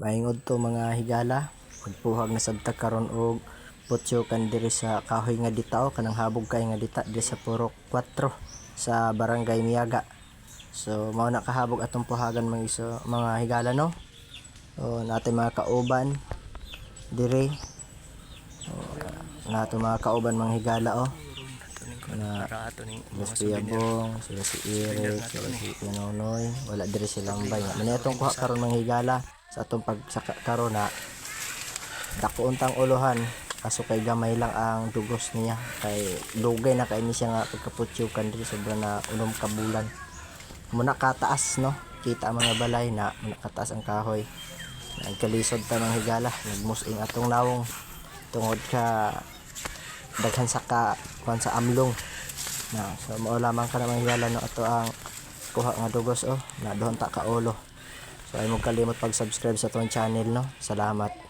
Maingod to mga higala. Magpuhag na sabta karon og putyo kan diri sa kahoy nga ditaw kanang habog kay nga dita diri sa Purok 4 sa Barangay Miyaga. So mao na kahabog atong puhagan mga iso mga higala no. O natin mga kauban diri. O, nato mga kauban mga higala oh. Na Mas Kuya Bong, sila si Eric, sila si Pinonoy, wala diri silang bay. Mani atong kuha karon mga higala sa atong pagsaka karon na dako untang uluhan kaso kay gamay lang ang dugos niya. Kay dugay na kay ni siya nga pagkaputyo kan diri sobra na unom ka bulan. Muna kataas no? Kita ang mga balay na muna kataas ang kahoy. Nagkalisod ta ng higala nagmusing atong nawong. Tungod ka daghan sa ka kuan sa amlong. Na so mao lamang ka naman higala no? Ato ang kuha nga dugos oh. Na doon ta ka ulo so ay mo kalimot pag subscribe sa atong channel no? Salamat